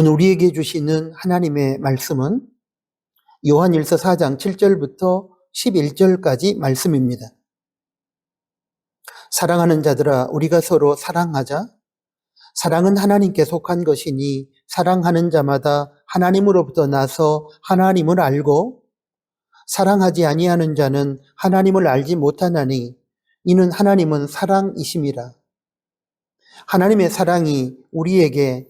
오늘 우리에게 주시는 하나님의 말씀은 요한일서 4장 7절부터 11절까지 말씀입니다. 사랑하는 자들아 우리가 서로 사랑하자. 사랑은 하나님께 속한 것이니 사랑하는 자마다 하나님으로부터 나서 하나님을 알고 사랑하지 아니하는 자는 하나님을 알지 못하나니 이는 하나님은 사랑이심이라. 하나님의 사랑이 우리에게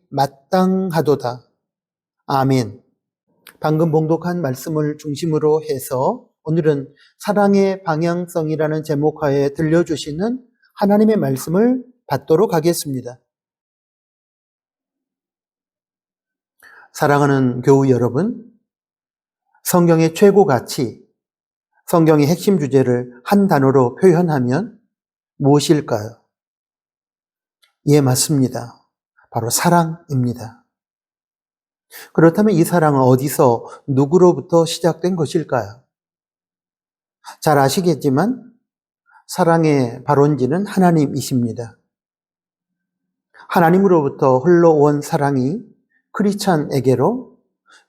마땅하도다. 아멘. 방금 봉독한 말씀을 중심으로 해서 오늘은 사랑의 방향성이라는 제목하에 들려주시는 하나님의 말씀을 받도록 하겠습니다. 사랑하는 교우 여러분, 성경의 최고 가치, 성경의 핵심 주제를 한 단어로 표현하면 무엇일까요? 예, 맞습니다. 바로 사랑입니다. 그렇다면 이 사랑은 어디서 누구로부터 시작된 것일까요? 잘 아시겠지만 사랑의 발원지는 하나님이십니다. 하나님으로부터 흘러온 사랑이 크리스찬에게로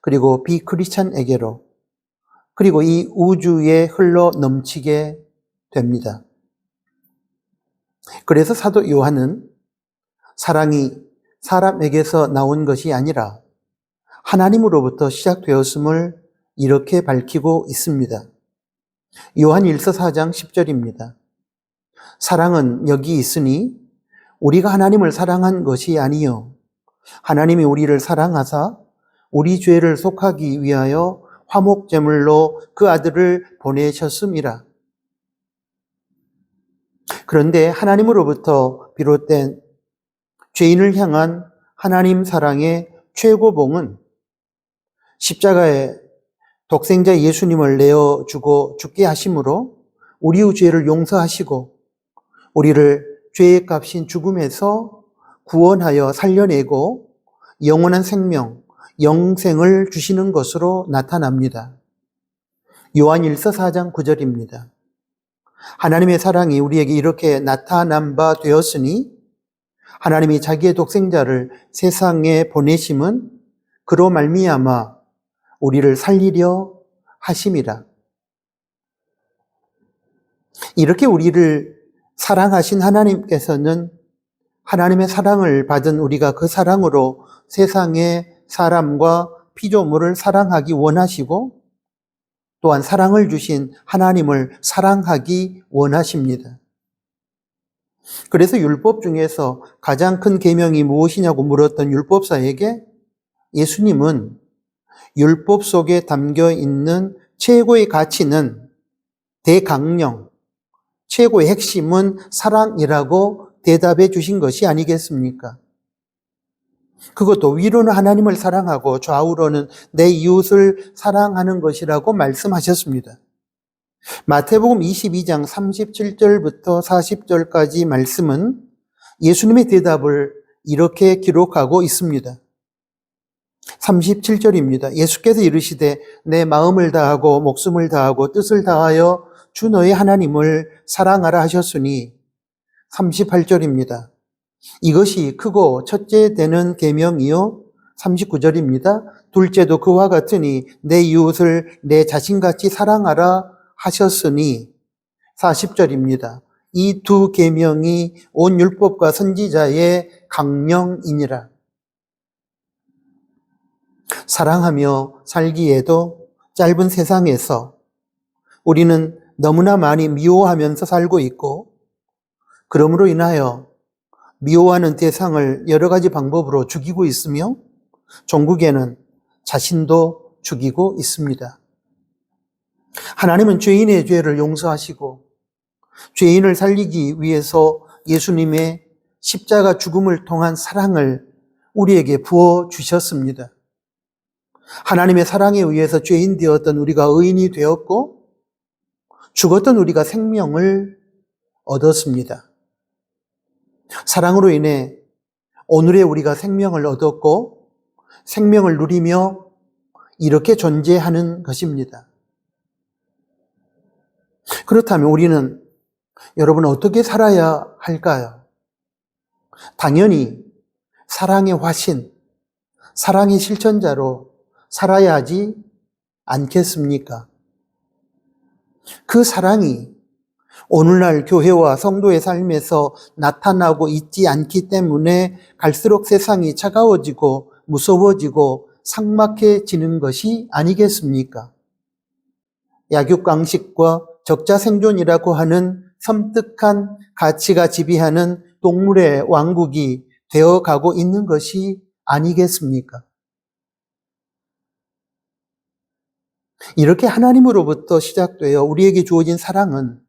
그리고 비크리스찬에게로 그리고 이 우주에 흘러 넘치게 됩니다. 그래서 사도 요한은 사랑이 사람에게서 나온 것이 아니라 하나님으로부터 시작되었음을 이렇게 밝히고 있습니다. 요한 1서 4장 10절입니다. 사랑은 여기 있으니 우리가 하나님을 사랑한 것이 아니요 하나님이 우리를 사랑하사 우리 죄를 속하기 위하여 화목제물로 그 아들을 보내셨음이라. 그런데 하나님으로부터 비롯된 죄인을 향한 하나님 사랑의 최고봉은 십자가에 독생자 예수님을 내어주고 죽게 하심으로 우리의 죄를 용서하시고 우리를 죄의 값인 죽음에서 구원하여 살려내고 영원한 생명, 영생을 주시는 것으로 나타납니다. 요한 1서 4장 9절입니다. 하나님의 사랑이 우리에게 이렇게 나타난 바 되었으니 하나님이 자기의 독생자를 세상에 보내심은 그로 말미암아 우리를 살리려 하심이라. 이렇게 우리를 사랑하신 하나님께서는 하나님의 사랑을 받은 우리가 그 사랑으로 세상의 사람과 피조물을 사랑하기 원하시고 또한 사랑을 주신 하나님을 사랑하기 원하십니다. 그래서 율법 중에서 가장 큰 계명이 무엇이냐고 물었던 율법사에게 예수님은 율법 속에 담겨 있는 최고의 가치는 대강령, 최고의 핵심은 사랑이라고 대답해 주신 것이 아니겠습니까? 그것도 위로는 하나님을 사랑하고 좌우로는 내 이웃을 사랑하는 것이라고 말씀하셨습니다. 마태복음 22장 37절부터 40절까지 말씀은 예수님의 대답을 이렇게 기록하고 있습니다. 37절입니다. 예수께서 이르시되 내 마음을 다하고 목숨을 다하고 뜻을 다하여 주 너의 하나님을 사랑하라 하셨으니 38절입니다. 이것이 크고 첫째 되는 계명이요 39절입니다. 둘째도 그와 같으니 내 이웃을 내 자신같이 사랑하라 하셨으니 40절입니다. 이 두 계명이 온 율법과 선지자의 강령이니라. 사랑하며 살기에도 짧은 세상에서 우리는 너무나 많이 미워하면서 살고 있고 그러므로 인하여 미워하는 대상을 여러 가지 방법으로 죽이고 있으며 종국에는 자신도 죽이고 있습니다. 하나님은 죄인의 죄를 용서하시고 죄인을 살리기 위해서 예수님의 십자가 죽음을 통한 사랑을 우리에게 부어 주셨습니다. 하나님의 사랑에 의해서 죄인 되었던 우리가 의인이 되었고 죽었던 우리가 생명을 얻었습니다. 사랑으로 인해 오늘의 우리가 생명을 얻었고 생명을 누리며 이렇게 존재하는 것입니다. 그렇다면 우리는 여러분 어떻게 살아야 할까요? 당연히 사랑의 화신, 사랑의 실천자로 살아야 하지 않겠습니까? 그 사랑이 오늘날 교회와 성도의 삶에서 나타나고 있지 않기 때문에 갈수록 세상이 차가워지고 무서워지고 삭막해지는 것이 아니겠습니까? 약육강식과 적자 생존이라고 하는 섬뜩한 가치가 지배하는 동물의 왕국이 되어 가고 있는 것이 아니겠습니까? 이렇게 하나님으로부터 시작되어 우리에게 주어진 사랑은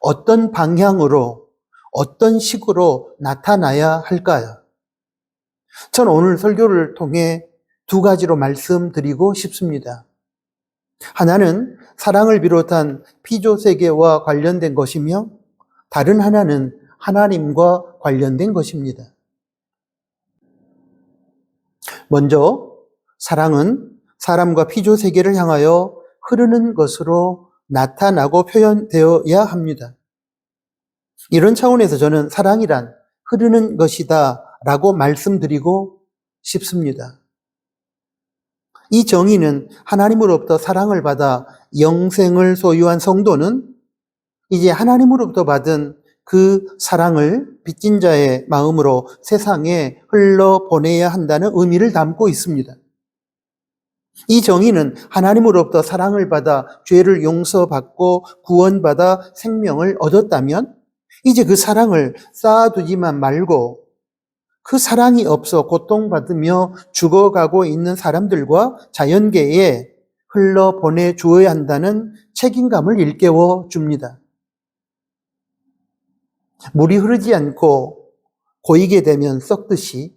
어떤 방향으로, 어떤 식으로 나타나야 할까요? 전 오늘 설교를 통해 두 가지로 말씀드리고 싶습니다. 하나는 사랑을 비롯한 피조 세계와 관련된 것이며 다른 하나는 하나님과 관련된 것입니다. 먼저 사랑은 사람과 피조 세계를 향하여 흐르는 것으로 나타나고 표현되어야 합니다. 이런 차원에서 저는 사랑이란 흐르는 것이다 라고 말씀드리고 싶습니다. 이 정의는 하나님으로부터 사랑을 받아 영생을 소유한 성도는 이제 하나님으로부터 받은 그 사랑을 빚진 자의 마음으로 세상에 흘러 보내야 한다는 의미를 담고 있습니다. 이 정의는 하나님으로부터 사랑을 받아 죄를 용서받고 구원받아 생명을 얻었다면 이제 그 사랑을 쌓아두지만 말고 그 사랑이 없어 고통받으며 죽어가고 있는 사람들과 자연계에 흘러 보내 주어야 한다는 책임감을 일깨워 줍니다. 물이 흐르지 않고 고이게 되면 썩듯이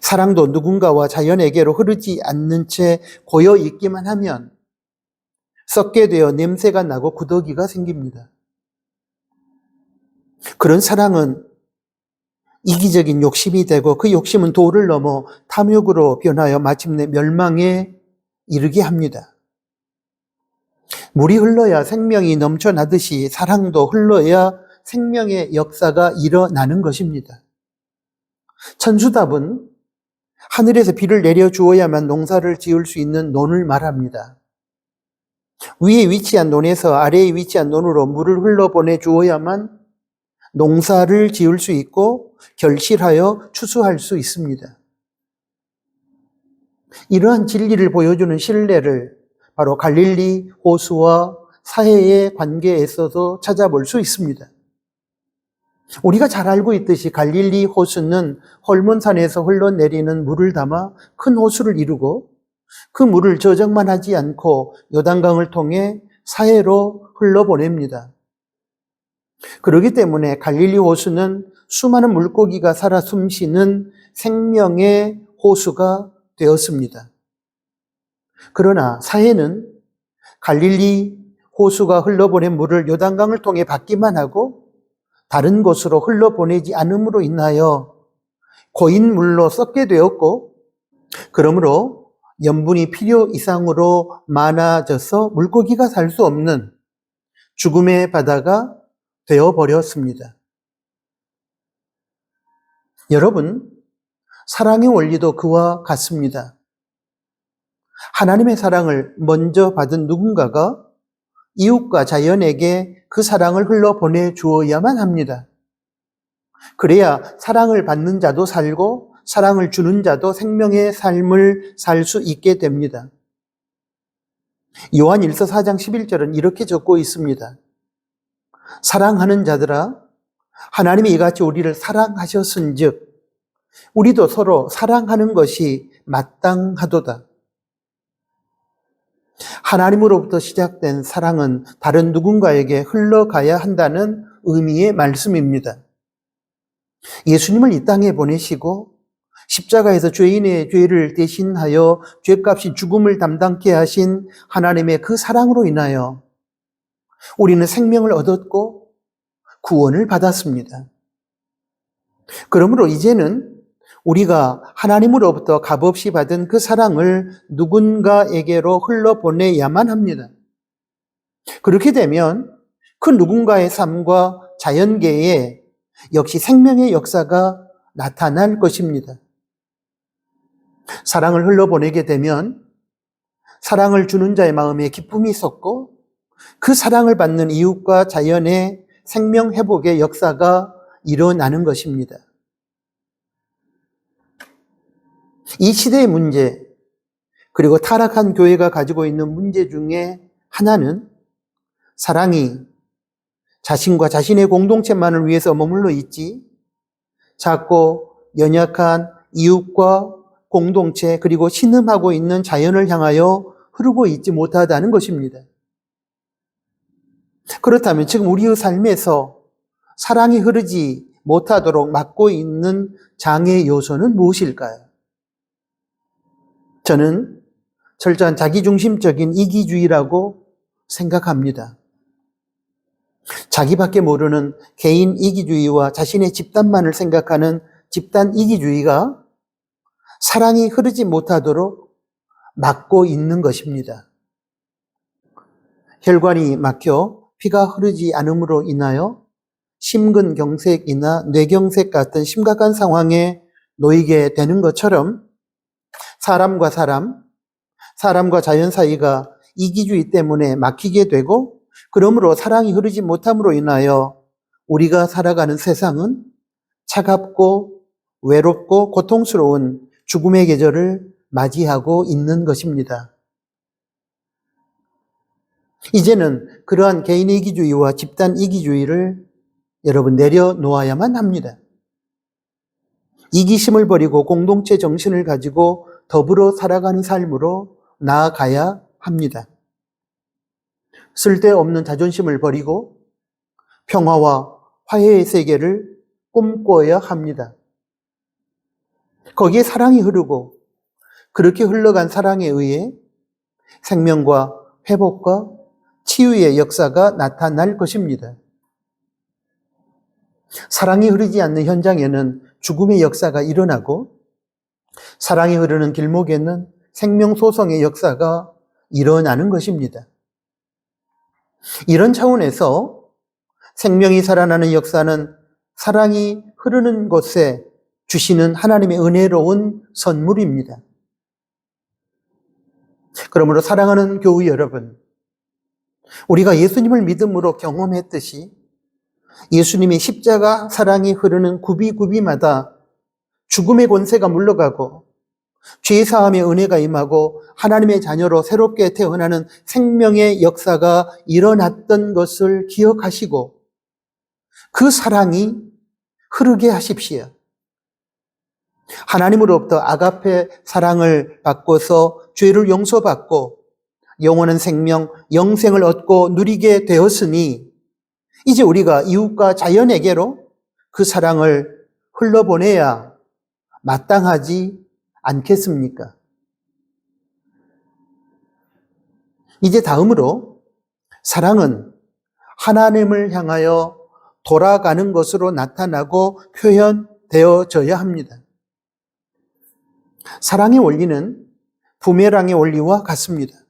사랑도 누군가와 자연에게로 흐르지 않는 채 고여 있기만 하면 썩게 되어 냄새가 나고 구더기가 생깁니다. 그런 사랑은 이기적인 욕심이 되고 그 욕심은 도를 넘어 탐욕으로 변하여 마침내 멸망에 이르게 합니다. 물이 흘러야 생명이 넘쳐나듯이 사랑도 흘러야 생명의 역사가 일어나는 것입니다. 천수답은 하늘에서 비를 내려 주어야만 농사를 지을 수 있는 논을 말합니다. 위에 위치한 논에서 아래에 위치한 논으로 물을 흘러보내 주어야만 농사를 지을 수 있고 결실하여 추수할 수 있습니다. 이러한 진리를 보여주는 신뢰를 바로 갈릴리 호수와 사해의 관계에 있어서 찾아볼 수 있습니다. 우리가 잘 알고 있듯이 갈릴리 호수는 헐몬산에서 흘러내리는 물을 담아 큰 호수를 이루고 그 물을 저장만 하지 않고 요단강을 통해 사해로 흘러보냅니다. 그렇기 때문에 갈릴리 호수는 수많은 물고기가 살아 숨쉬는 생명의 호수가 되었습니다. 그러나 사해는 갈릴리 호수가 흘러보낸 물을 요단강을 통해 받기만 하고 다른 곳으로 흘러보내지 않음으로 인하여 고인 물로 썩게 되었고 그러므로 염분이 필요 이상으로 많아져서 물고기가 살 수 없는 죽음의 바다가 되어버렸습니다. 여러분, 사랑의 원리도 그와 같습니다. 하나님의 사랑을 먼저 받은 누군가가 이웃과 자연에게 그 사랑을 흘러 보내 주어야만 합니다. 그래야 사랑을 받는 자도 살고 사랑을 주는 자도 생명의 삶을 살 수 있게 됩니다. 요한 1서 4장 11절은 이렇게 적고 있습니다. 사랑하는 자들아, 하나님이 이같이 우리를 사랑하셨은 즉, 우리도 서로 사랑하는 것이 마땅하도다. 하나님으로부터 시작된 사랑은 다른 누군가에게 흘러가야 한다는 의미의 말씀입니다. 예수님을 이 땅에 보내시고 십자가에서 죄인의 죄를 대신하여 죄값이 죽음을 담당케 하신 하나님의 그 사랑으로 인하여 우리는 생명을 얻었고 구원을 받았습니다. 그러므로 이제는 우리가 하나님으로부터 값없이 받은 그 사랑을 누군가에게로 흘러보내야만 합니다. 그렇게 되면 그 누군가의 삶과 자연계에 역시 생명의 역사가 나타날 것입니다. 사랑을 흘러보내게 되면 사랑을 주는 자의 마음에 기쁨이 섰고 그 사랑을 받는 이웃과 자연의 생명 회복의 역사가 일어나는 것입니다. 이 시대의 문제, 그리고 타락한 교회가 가지고 있는 문제 중에 하나는 사랑이 자신과 자신의 공동체만을 위해서 머물러 있지, 작고 연약한 이웃과 공동체, 그리고 신음하고 있는 자연을 향하여 흐르고 있지 못하다는 것입니다. 그렇다면 지금 우리의 삶에서 사랑이 흐르지 못하도록 막고 있는 장애 요소는 무엇일까요? 저는 철저한 자기중심적인 이기주의라고 생각합니다. 자기밖에 모르는 개인 이기주의와 자신의 집단만을 생각하는 집단 이기주의가 사랑이 흐르지 못하도록 막고 있는 것입니다. 혈관이 막혀 피가 흐르지 않음으로 인하여 심근경색이나 뇌경색 같은 심각한 상황에 놓이게 되는 것처럼 사람과 사람, 사람과 자연 사이가 이기주의 때문에 막히게 되고 그러므로 사랑이 흐르지 못함으로 인하여 우리가 살아가는 세상은 차갑고 외롭고 고통스러운 죽음의 계절을 맞이하고 있는 것입니다. 이제는 그러한 개인 이기주의와 집단 이기주의를 여러분 내려놓아야만 합니다. 이기심을 버리고 공동체 정신을 가지고 더불어 살아가는 삶으로 나아가야 합니다. 쓸데없는 자존심을 버리고 평화와 화해의 세계를 꿈꿔야 합니다. 거기에 사랑이 흐르고 그렇게 흘러간 사랑에 의해 생명과 회복과 치유의 역사가 나타날 것입니다. 사랑이 흐르지 않는 현장에는 죽음의 역사가 일어나고 사랑이 흐르는 길목에는 생명소성의 역사가 일어나는 것입니다. 이런 차원에서 생명이 살아나는 역사는 사랑이 흐르는 곳에 주시는 하나님의 은혜로운 선물입니다. 그러므로 사랑하는 교우 여러분, 우리가 예수님을 믿음으로 경험했듯이 예수님의 십자가 사랑이 흐르는 구비구비마다 죽음의 권세가 물러가고 죄사함의 은혜가 임하고 하나님의 자녀로 새롭게 태어나는 생명의 역사가 일어났던 것을 기억하시고 그 사랑이 흐르게 하십시오. 하나님으로부터 아가페 사랑을 받고서 죄를 용서받고 영원한 생명, 영생을 얻고 누리게 되었으니 이제 우리가 이웃과 자연에게로 그 사랑을 흘러보내야 마땅하지 않겠습니까? 이제 다음으로 사랑은 하나님을 향하여 돌아가는 것으로 나타나고 표현되어져야 합니다. 사랑의 원리는 부메랑의 원리와 같습니다.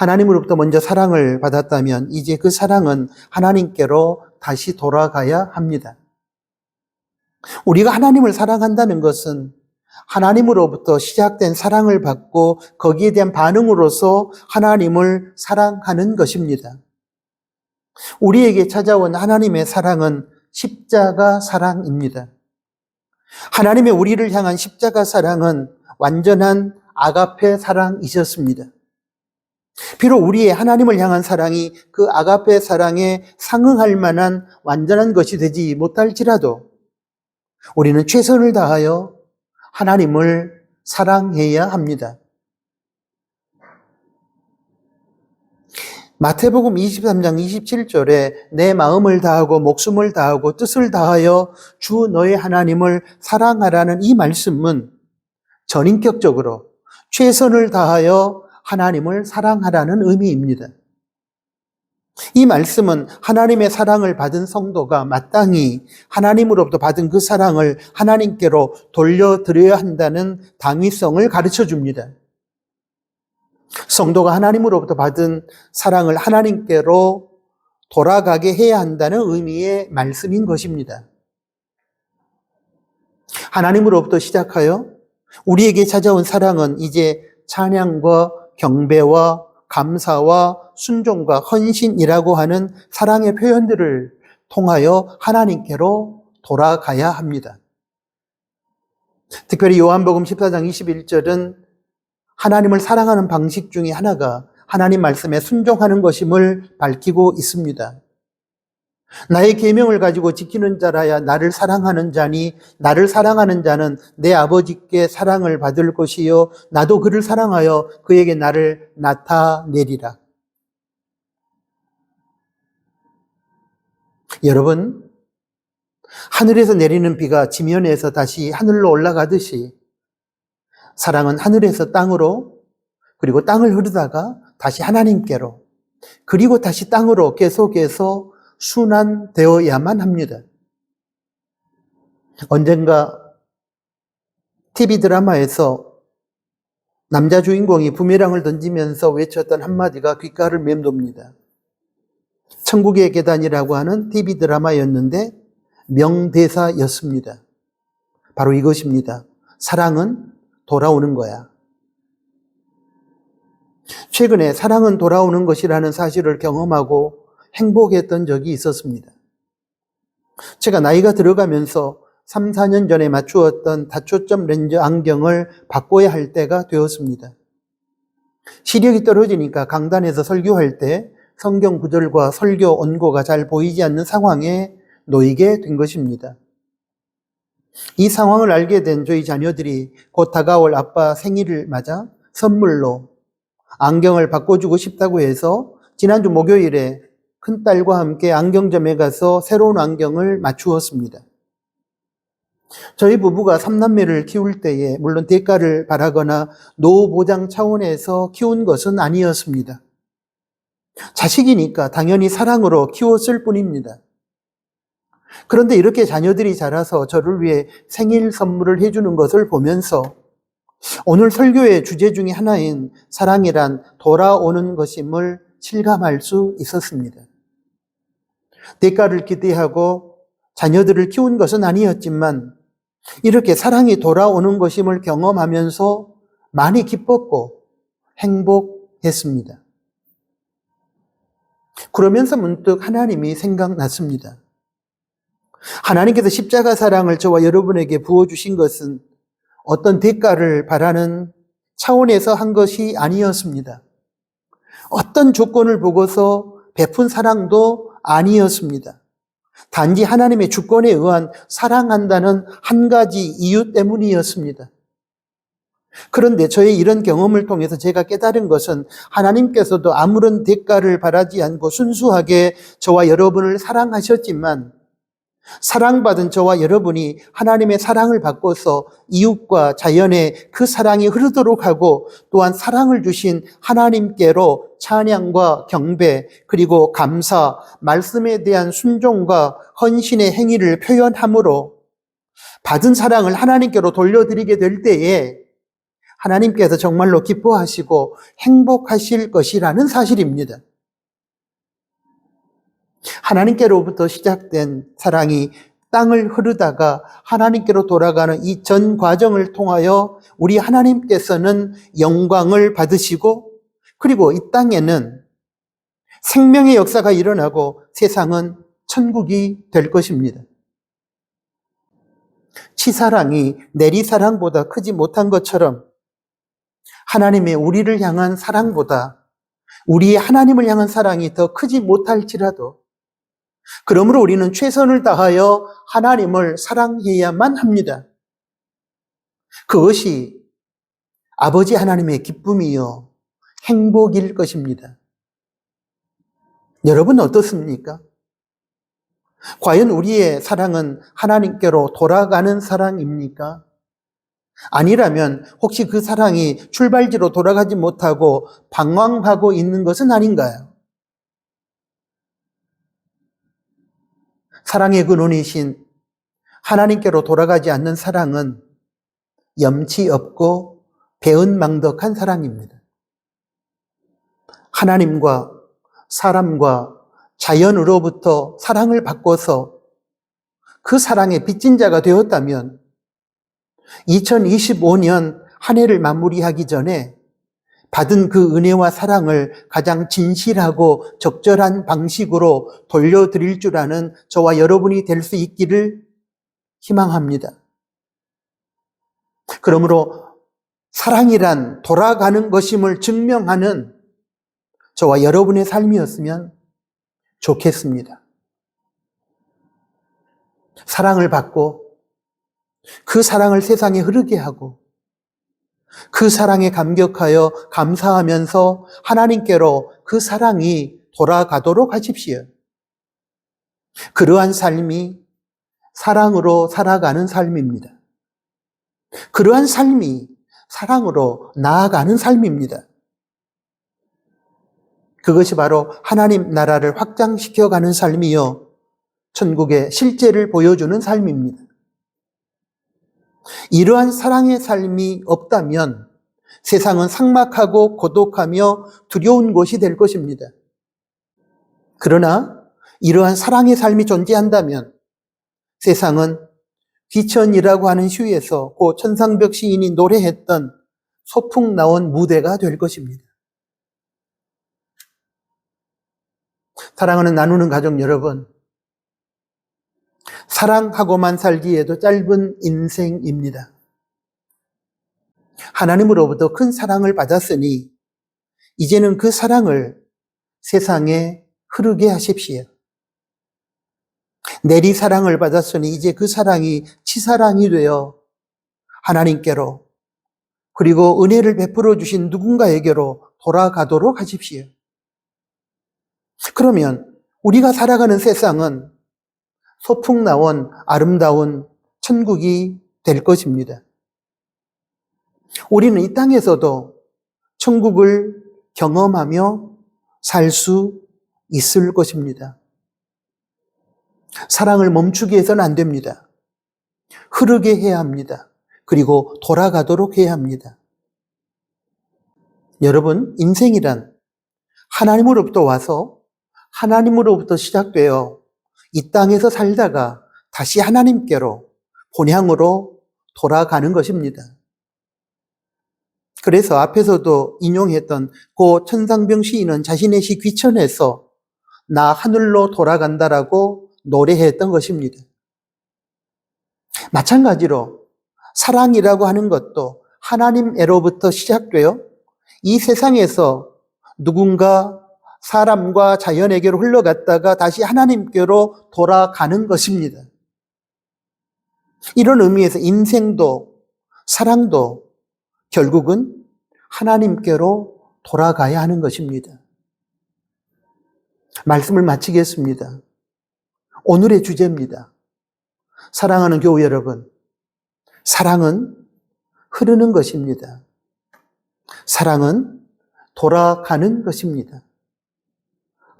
하나님으로부터 먼저 사랑을 받았다면 이제 그 사랑은 하나님께로 다시 돌아가야 합니다. 우리가 하나님을 사랑한다는 것은 하나님으로부터 시작된 사랑을 받고 거기에 대한 반응으로서 하나님을 사랑하는 것입니다. 우리에게 찾아온 하나님의 사랑은 십자가 사랑입니다. 하나님의 우리를 향한 십자가 사랑은 완전한 아가페 사랑이셨습니다. 비록 우리의 하나님을 향한 사랑이 그 아가페 사랑에 상응할 만한 완전한 것이 되지 못할지라도 우리는 최선을 다하여 하나님을 사랑해야 합니다. 마태복음 23장 27절에 내 마음을 다하고 목숨을 다하고 뜻을 다하여 주 너의 하나님을 사랑하라는 이 말씀은 전인격적으로 최선을 다하여 하나님을 사랑하라는 의미입니다. 이 말씀은 하나님의 사랑을 받은 성도가 마땅히 하나님으로부터 받은 그 사랑을 하나님께로 돌려드려야 한다는 당위성을 가르쳐 줍니다. 성도가 하나님으로부터 받은 사랑을 하나님께로 돌아가게 해야 한다는 의미의 말씀인 것입니다. 하나님으로부터 시작하여 우리에게 찾아온 사랑은 이제 찬양과 경배와 감사와 순종과 헌신이라고 하는 사랑의 표현들을 통하여 하나님께로 돌아가야 합니다. 특별히 요한복음 14장 21절은 하나님을 사랑하는 방식 중에 하나가 하나님 말씀에 순종하는 것임을 밝히고 있습니다. 나의 계명을 가지고 지키는 자라야 나를 사랑하는 자니 나를 사랑하는 자는 내 아버지께 사랑을 받을 것이요 나도 그를 사랑하여 그에게 나를 나타내리라. 여러분 하늘에서 내리는 비가 지면에서 다시 하늘로 올라가듯이 사랑은 하늘에서 땅으로 그리고 땅을 흐르다가 다시 하나님께로 그리고 다시 땅으로 계속해서 순환되어야만 합니다. 언젠가 TV 드라마에서 남자 주인공이 부메랑을 던지면서 외쳤던 한마디가 귓가를 맴돕니다. 천국의 계단이라고 하는 TV 드라마였는데 명대사였습니다. 바로 이것입니다. 사랑은 돌아오는 거야. 최근에 사랑은 돌아오는 것이라는 사실을 경험하고 행복했던 적이 있었습니다. 제가 나이가 들어가면서 3, 4년 전에 맞추었던 다초점 렌즈 안경을 바꿔야 할 때가 되었습니다. 시력이 떨어지니까 강단에서 설교할 때 성경 구절과 설교 원고가 잘 보이지 않는 상황에 놓이게 된 것입니다. 이 상황을 알게 된 저희 자녀들이 곧 다가올 아빠 생일을 맞아 선물로 안경을 바꿔주고 싶다고 해서 지난주 목요일에 큰딸과 함께 안경점에 가서 새로운 안경을 맞추었습니다. 저희 부부가 삼남매를 키울 때에 물론 대가를 바라거나 노후 보장 차원에서 키운 것은 아니었습니다. 자식이니까 당연히 사랑으로 키웠을 뿐입니다. 그런데 이렇게 자녀들이 자라서 저를 위해 생일 선물을 해주는 것을 보면서 오늘 설교의 주제 중에 하나인 사랑이란 돌아오는 것임을 실감할 수 있었습니다. 대가를 기대하고 자녀들을 키운 것은 아니었지만 이렇게 사랑이 돌아오는 것임을 경험하면서 많이 기뻤고 행복했습니다. 그러면서 문득 하나님이 생각났습니다. 하나님께서 십자가 사랑을 저와 여러분에게 부어주신 것은 어떤 대가를 바라는 차원에서 한 것이 아니었습니다. 어떤 조건을 보고서 베푼 사랑도 아니었습니다. 단지 하나님의 주권에 의한 사랑한다는 한 가지 이유 때문이었습니다. 그런데 저의 이런 경험을 통해서 제가 깨달은 것은 하나님께서도 아무런 대가를 바라지 않고 순수하게 저와 여러분을 사랑하셨지만 사랑받은 저와 여러분이 하나님의 사랑을 받고서 이웃과 자연에 그 사랑이 흐르도록 하고 또한 사랑을 주신 하나님께로 찬양과 경배 그리고 감사, 말씀에 대한 순종과 헌신의 행위를 표현함으로 받은 사랑을 하나님께로 돌려드리게 될 때에 하나님께서 정말로 기뻐하시고 행복하실 것이라는 사실입니다. 하나님께로부터 시작된 사랑이 땅을 흐르다가 하나님께로 돌아가는 이 전 과정을 통하여 우리 하나님께서는 영광을 받으시고 그리고 이 땅에는 생명의 역사가 일어나고 세상은 천국이 될 것입니다. 치사랑이 내리사랑보다 크지 못한 것처럼 하나님의 우리를 향한 사랑보다 우리의 하나님을 향한 사랑이 더 크지 못할지라도 그러므로 우리는 최선을 다하여 하나님을 사랑해야만 합니다. 그것이 아버지 하나님의 기쁨이요 행복일 것입니다. 여러분 어떻습니까? 과연 우리의 사랑은 하나님께로 돌아가는 사랑입니까? 아니라면 혹시 그 사랑이 출발지로 돌아가지 못하고 방황하고 있는 것은 아닌가요? 사랑의 근원이신 하나님께로 돌아가지 않는 사랑은 염치 없고 배은망덕한 사랑입니다. 하나님과 사람과 자연으로부터 사랑을 바꿔서 그 사랑의 빚진 자가 되었다면 2025년 한 해를 마무리하기 전에 받은 그 은혜와 사랑을 가장 진실하고 적절한 방식으로 돌려드릴 줄 아는 저와 여러분이 될 수 있기를 희망합니다. 그러므로 사랑이란 돌아가는 것임을 증명하는 저와 여러분의 삶이었으면 좋겠습니다. 사랑을 받고 그 사랑을 세상에 흐르게 하고 그 사랑에 감격하여 감사하면서 하나님께로 그 사랑이 돌아가도록 하십시오. 그러한 삶이 사랑으로 살아가는 삶입니다. 그러한 삶이 사랑으로 나아가는 삶입니다. 그것이 바로 하나님 나라를 확장시켜 가는 삶이요. 천국의 실제를 보여주는 삶입니다. 이러한 사랑의 삶이 없다면 세상은 삭막하고 고독하며 두려운 곳이 될 것입니다. 그러나 이러한 사랑의 삶이 존재한다면 세상은 귀천이라고 하는 시에서 고 천상벽 시인이 노래했던 소풍 나온 무대가 될 것입니다. 사랑하는 나누는 가족 여러분, 사랑하고만 살기에도 짧은 인생입니다. 하나님으로부터 큰 사랑을 받았으니 이제는 그 사랑을 세상에 흐르게 하십시오. 내리 사랑을 받았으니 이제 그 사랑이 치사랑이 되어 하나님께로 그리고 은혜를 베풀어 주신 누군가에게로 돌아가도록 하십시오. 그러면 우리가 살아가는 세상은 소풍 나온 아름다운 천국이 될 것입니다. 우리는 이 땅에서도 천국을 경험하며 살 수 있을 것입니다. 사랑을 멈추게 해서는 안 됩니다. 흐르게 해야 합니다. 그리고 돌아가도록 해야 합니다. 여러분, 인생이란 하나님으로부터 와서 하나님으로부터 시작되어 이 땅에서 살다가 다시 하나님께로 본향으로 돌아가는 것입니다. 그래서 앞에서도 인용했던 고 천상병 시인은 자신의 시 귀천에서 나 하늘로 돌아간다라고 노래했던 것입니다. 마찬가지로 사랑이라고 하는 것도 하나님애로부터 시작되어 이 세상에서 누군가 사람과 자연에게로 흘러갔다가 다시 하나님께로 돌아가는 것입니다. 이런 의미에서 인생도 사랑도 결국은 하나님께로 돌아가야 하는 것입니다. 말씀을 마치겠습니다. 오늘의 주제입니다. 사랑하는 교우 여러분, 사랑은 흐르는 것입니다. 사랑은 돌아가는 것입니다.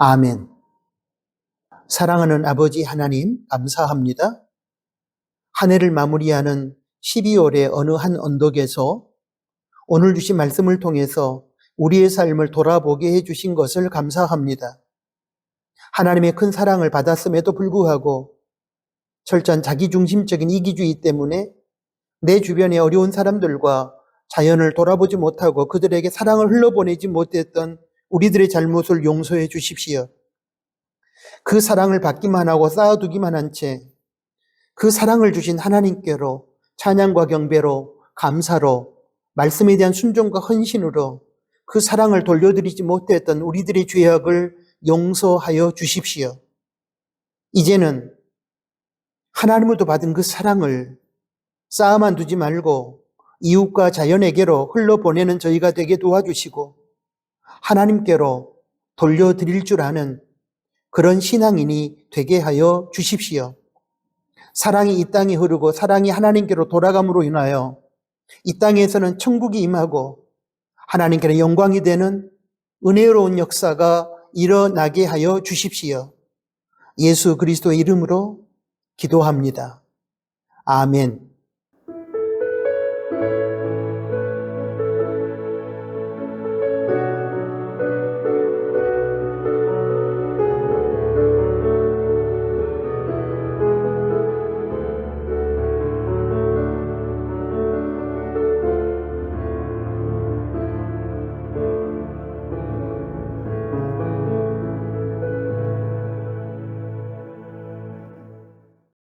아멘. 사랑하는 아버지 하나님, 감사합니다. 한 해를 마무리하는 12월의 어느 한 언덕에서 오늘 주신 말씀을 통해서 우리의 삶을 돌아보게 해주신 것을 감사합니다. 하나님의 큰 사랑을 받았음에도 불구하고 철저한 자기중심적인 이기주의 때문에 내 주변의 어려운 사람들과 자연을 돌아보지 못하고 그들에게 사랑을 흘러보내지 못했던 우리들의 잘못을 용서해 주십시오. 그 사랑을 받기만 하고 쌓아두기만 한 채 그 사랑을 주신 하나님께로 찬양과 경배로 감사로 말씀에 대한 순종과 헌신으로 그 사랑을 돌려드리지 못했던 우리들의 죄악을 용서하여 주십시오. 이제는 하나님으로부터 받은 그 사랑을 쌓아만 두지 말고 이웃과 자연에게로 흘러보내는 저희가 되게 도와주시고 하나님께로 돌려드릴 줄 아는 그런 신앙인이 되게 하여 주십시오. 사랑이 이 땅에 흐르고 사랑이 하나님께로 돌아감으로 인하여 이 땅에서는 천국이 임하고 하나님께는 영광이 되는 은혜로운 역사가 일어나게 하여 주십시오. 예수 그리스도의 이름으로 기도합니다. 아멘.